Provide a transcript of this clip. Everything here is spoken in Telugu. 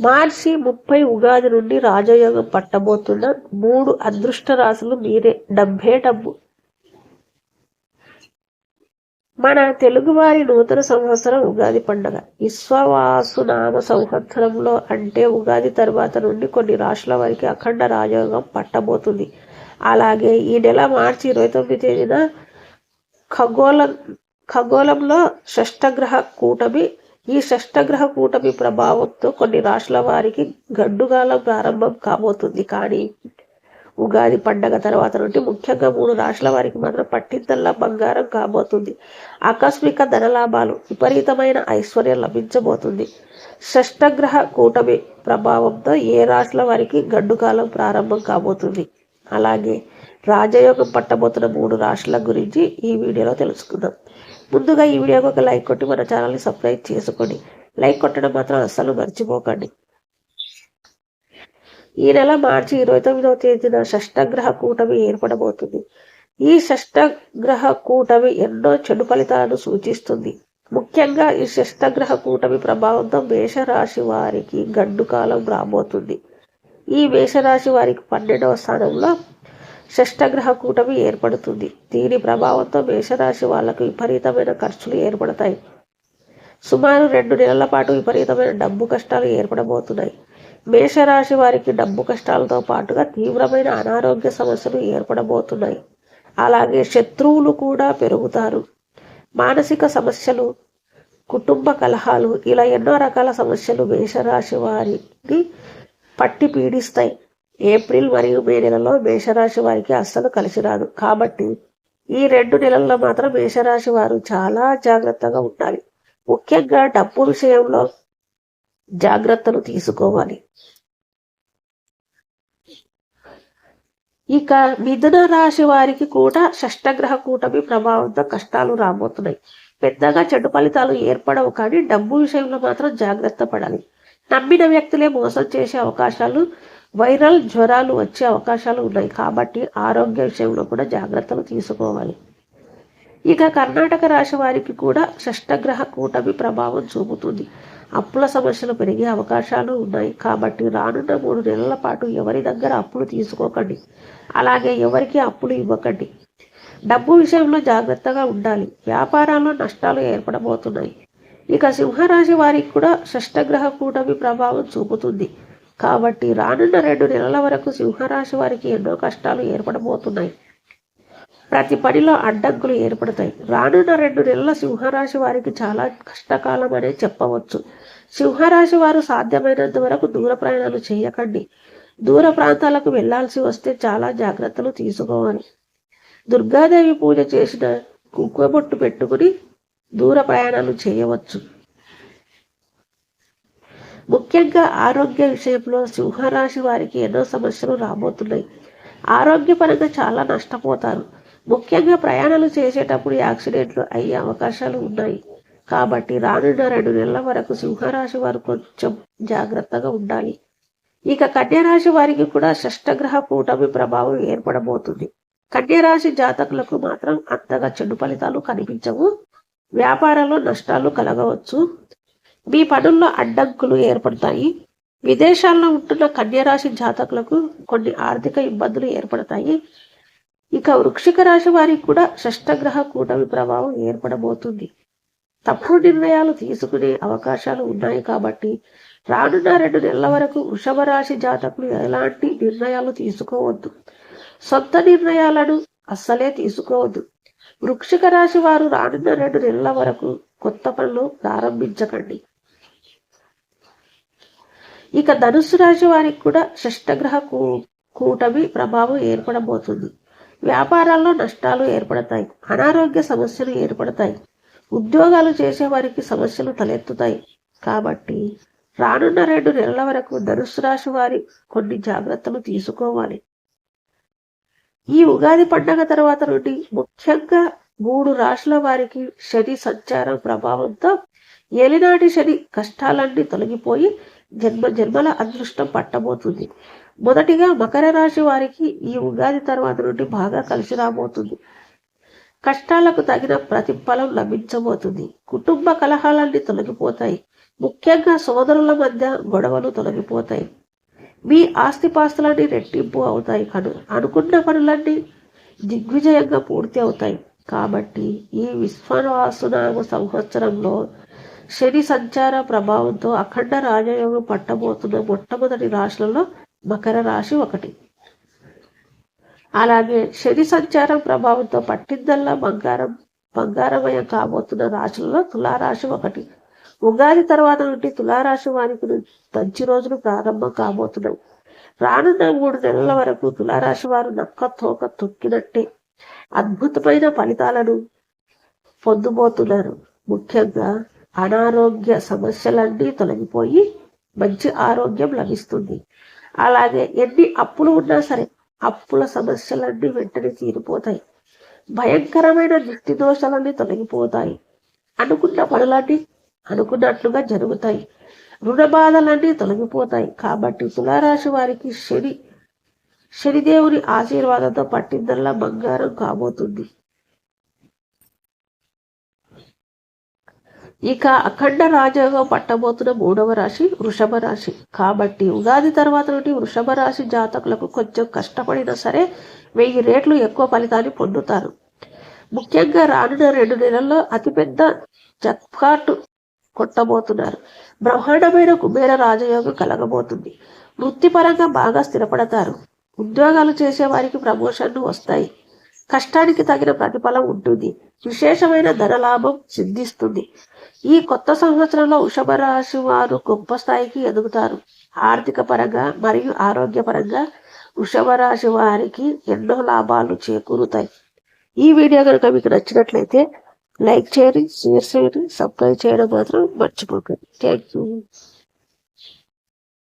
మార్చి ముప్పై ఉగాది నుండి రాజయోగం పట్టబోతున్న మూడు అదృష్ట రాశులు మీరే. డబ్బే డబ్బు. మన తెలుగువారి నూతన సంవత్సరం ఉగాది పండుగ. విశ్వవాసు నామ సంవత్సరంలో అంటే ఉగాది తర్వాత నుండి కొన్ని రాష్ట్రాల వారికి అఖండ రాజయోగం పట్టబోతుంది. అలాగే ఈ నెల మార్చి ఇరవై తొమ్మిది తేదీన ఖగోళ ఖగోళంలో షష్టగ్రహ కూటమి ఈ షష్టగ్రహ కూటమి ప్రభావంతో కొన్ని రాష్ట్రాల వారికి గడ్డుగాలం ప్రారంభం కాబోతుంది. కానీ ఉగాది పండగ తర్వాత నుండి ముఖ్యంగా మూడు రాష్ట్రాల వారికి మాత్రం పట్టిందల్లా బంగారం కాబోతుంది. ఆకస్మిక ధనలాభాలు విపరీతమైన ఐశ్వర్యం లభించబోతుంది. షష్టగ్రహ కూటమి ప్రభావంతో ఏ రాష్ట్రాల వారికి గడ్డుకాలం ప్రారంభం కాబోతుంది? అలాగే రాజయోగం పట్టబోతున్న మూడు రాష్ట్రాల గురించి ఈ వీడియోలో తెలుసుకుందాం. ముందుగా ఈ వీడియోకి ఒక లైక్ కొట్టి మన ఛానల్ని సబ్స్క్రైబ్ చేసుకోండి లైక్ కొట్టడం మాత్రం అస్సలు మర్చిపోకండి. ఈ నెల మార్చి ఇరవై తొమ్మిదవ తేదీన షష్టగ్రహ కూటమి ఏర్పడబోతుంది. ఈ షష్టగ్రహ కూటమి ఎన్నో చెడు ఫలితాలను సూచిస్తుంది. ముఖ్యంగా ఈ షష్టగ్రహ కూటమి ప్రభావంతో మేషరాశి వారికి గడ్డు కాలం రాబోతుంది. ఈ మేషరాశి వారికి పన్నెండవ స్థానంలో షష్టగ్రహ కూటమి ఏర్పడుతుంది. దీని ప్రభావంతో మేషరాశి వాళ్ళకు విపరీతమైన ఖర్చులు ఏర్పడతాయి. సుమారు రెండు నెలల పాటు విపరీతమైన డబ్బు కష్టాలు ఏర్పడబోతున్నాయి. మేషరాశి వారికి డబ్బు కష్టాలతో పాటుగా తీవ్రమైన అనారోగ్య సమస్యలు ఏర్పడబోతున్నాయి. అలాగే శత్రువులు కూడా పెరుగుతారు. మానసిక సమస్యలు కుటుంబ కలహాలు ఇలా ఎన్నో రకాల సమస్యలు మేషరాశి వారిని పట్టి పీడిస్తాయి. ఏప్రిల్ మరియు మే నెలలో మేషరాశి వారికి అస్సలు కలిసి రాదు. కాబట్టి ఈ రెండు నెలల్లో మాత్రం మేషరాశి వారు చాలా జాగ్రత్తగా ఉండాలి. ముఖ్యంగా డబ్బు విషయంలో జాగ్రత్తలు తీసుకోవాలి. ఇక మిథున రాశి వారికి కూడా షష్టగ్రహ కూటమి ప్రభావంతో కష్టాలు రాబోతున్నాయి. పెద్దగా చెడు ఫలితాలు ఏర్పడవు కానీ డబ్బు విషయంలో మాత్రం జాగ్రత్త పడాలి. నమ్మిన వ్యక్తులే మోసం చేసే అవకాశాలు వైరల్ జ్వరాలు వచ్చే అవకాశాలు ఉన్నాయి కాబట్టి ఆరోగ్య విషయంలో కూడా జాగ్రత్తలు తీసుకోవాలి. ఇక కర్ణాటక రాశి వారికి కూడా షష్టగ్రహ కూటమి ప్రభావం చూపుతుంది. అప్పుల సమస్యలు పెరిగే అవకాశాలు ఉన్నాయి కాబట్టి రానున్న మూడు నెలల పాటు ఎవరి దగ్గర అప్పులు తీసుకోకండి. అలాగే ఎవరికి అప్పులు ఇవ్వకండి. డబ్బు విషయంలో జాగ్రత్తగా ఉండాలి. వ్యాపారాల్లో నష్టాలు ఏర్పడబోతున్నాయి. ఇక సింహరాశి వారికి కూడా షష్టగ్రహ కూటమి ప్రభావం చూపుతుంది. కాబట్టి రానున్న రెండు నెలల వరకు సింహరాశి వారికి ఎన్నో కష్టాలు ఏర్పడబోతున్నాయి. ప్రతి పనిలో అడ్డంకులు ఏర్పడతాయి. రానున్న రెండు నెలల సింహరాశి వారికి చాలా కష్టకాలం అనే చెప్పవచ్చు. సింహరాశి వారు సాధ్యమైనంత వరకు దూర ప్రయాణాలు చేయకండి. దూర ప్రాంతాలకు వెళ్ళాల్సి వస్తే చాలా జాగ్రత్తలు తీసుకోవాలి. దుర్గాదేవి పూజ చేసిన కుంకుమ పెట్టుకుని దూర ప్రయాణాలు చేయవచ్చు. ముఖ్యంగా ఆరోగ్య విషయంలో సింహరాశి వారికి ఎన్నో సమస్యలు రాబోతున్నాయి. ఆరోగ్యపరంగా చాలా నష్టపోతారు. ముఖ్యంగా ప్రయాణాలు చేసేటప్పుడు యాక్సిడెంట్లు అయ్యే అవకాశాలు ఉన్నాయి. కాబట్టి రానున్న రెండు నెలల వరకు సింహరాశి వారు కొంచెం జాగ్రత్తగా ఉండాలి. ఇక కన్యరాశి వారికి కూడా షష్టగ్రహ కూటమి ప్రభావం ఏర్పడబోతుంది. కన్యరాశి జాతకులకు మాత్రం అంతగా చెడు ఫలితాలు కనిపించవు. వ్యాపారంలో నష్టాలు కలగవచ్చు. మీ పనుల్లో అడ్డంకులు ఏర్పడతాయి. విదేశాల్లో ఉంటున్న కన్యరాశి జాతకులకు కొన్ని ఆర్థిక ఇబ్బందులు ఏర్పడతాయి. ఇక వృక్షిక రాశి వారికి కూడా షష్టగ్రహ కూటమి ప్రభావం ఏర్పడబోతుంది. తప్పుడు నిర్ణయాలు తీసుకునే అవకాశాలు ఉన్నాయి కాబట్టి రానున్న రెండు నెలల వరకు వృషభ రాశి జాతకులు ఎలాంటి నిర్ణయాలు తీసుకోవద్దు. సొంత నిర్ణయాలను అస్సలే తీసుకోవద్దు. వృక్షిక రాశి వారు రానున్న రెండు నెలల వరకు కొత్త పనులు ప్రారంభించకండి. ఇక ధనుసు రాశి వారికి కూడా షష్టగ్రహ కూ కూటమి ప్రభావం ఏర్పడబోతుంది. వ్యాపారాల్లో నష్టాలు ఏర్పడతాయి. అనారోగ్య సమస్యలు ఏర్పడతాయి. ఉద్యోగాలు చేసేవారికి సమస్యలు తలెత్తుతాయి. కాబట్టి రానున్న రెండు నెలల వరకు ధనుసు రాశి వారి కొన్ని జాగ్రత్తలు తీసుకోవాలి. ఈ ఉగాది పండగ తర్వాత నుండి ముఖ్యంగా మూడు రాశుల వారికి శని సంచారం ప్రభావంతో ఎలినాటి శని కష్టాలన్నీ తొలగిపోయి జన్మ జన్మల అదృష్టం పట్టబోతుంది. మొదటిగా మకర రాశి వారికి ఈ ఉగాది తర్వాత నుండి బాగా కలిసి రాబోతుంది. కష్టాలకు తగిన ప్రతిఫలం లభించబోతుంది. కుటుంబ కలహాలన్నీ తొలగిపోతాయి. ముఖ్యంగా సోదరుల మధ్య గొడవలు తొలగిపోతాయి. మీ ఆస్తిపాస్తులన్నీ రెట్టింపు అవుతాయి కను అనుకున్న పనులన్నీ దిగ్విజయంగా పూర్తి అవుతాయి. కాబట్టి ఈ విశ్వవాసునామ సంవత్సరంలో శని సంచార ప్రభావంతో అఖండ రాజయోగం పట్టబోతున్న మొట్టమొదటి రాశులలో మకర రాశి ఒకటి. అలాగే శని సంచారం ప్రభావంతో పట్టిందల్లా బంగారం బంగారమయం కాబోతున్న రాశులలో తులారాశి ఒకటి. ఉగాది తర్వాత నుండి తులారాశి వారికి మంచి రోజులు ప్రారంభం కాబోతున్నాయి. రానున్న మూడు నెలల వరకు తులారాశి వారు నక్క తోక తొక్కినట్టే అద్భుతమైన ఫలితాలను పొందుబోతున్నారు. ముఖ్యంగా అనారోగ్య సమస్యలన్నీ తొలగిపోయి మంచి ఆరోగ్యం లభిస్తుంది. అలాగే ఎన్ని అప్పులు ఉన్నా సరే అప్పుల సమస్యలన్నీ వెంటనే తీరిపోతాయి. భయంకరమైన దృష్టి దోషాలన్నీ తొలగిపోతాయి. అనుకున్న పనులన్నీ అనుకున్నట్లుగా జరుగుతాయి. రుణ బాధలన్నీ తొలగిపోతాయి. కాబట్టి తులారాశి వారికి శని శనిదేవుని ఆశీర్వాదంతో పట్టిందల్లా బంగారం కాబోతుంది. ఇక అఖండ రాజయోగం పట్టబోతున్న మూడవ రాశి వృషభ రాశి. కాబట్టి ఉగాది తర్వాత నుండి వృషభ రాశి జాతకులకు కొంచెం కష్టపడినా సరే వెయ్యి రేట్లు ఎక్కువ ఫలితాన్ని పొందుతారు. ముఖ్యంగా రానున్న రెండు నెలల్లో అతిపెద్ద జక్పాట్ కొట్టబోతున్నారు. బ్రహ్మాండమైన కుబేర రాజయోగం కలగబోతుంది. వృత్తిపరంగా బాగా స్థిరపడతారు. ఉద్యోగాలు చేసే వారికి ప్రమోషన్లు వస్తాయి. కష్టానికి తగిన ప్రతిఫలం ఉంటుంది. విశేషమైన ధనలాభం సిద్ధిస్తుంది. ఈ కొత్త సంవత్సరంలో వృషభ రాశి వారు గొప్ప స్థాయికి ఎదుగుతారు. ఆర్థిక పరంగా మరియు ఆరోగ్యపరంగా వృషభ రాశి వారికి ఎన్నో లాభాలు చేకూరుతాయి. ఈ వీడియో కనుక మీకు నచ్చినట్లయితే లైక్ చేయండి షేర్ చేయండి సబ్స్క్రైబ్ చేయడం మాత్రం మర్చిపోకండి. Thank you.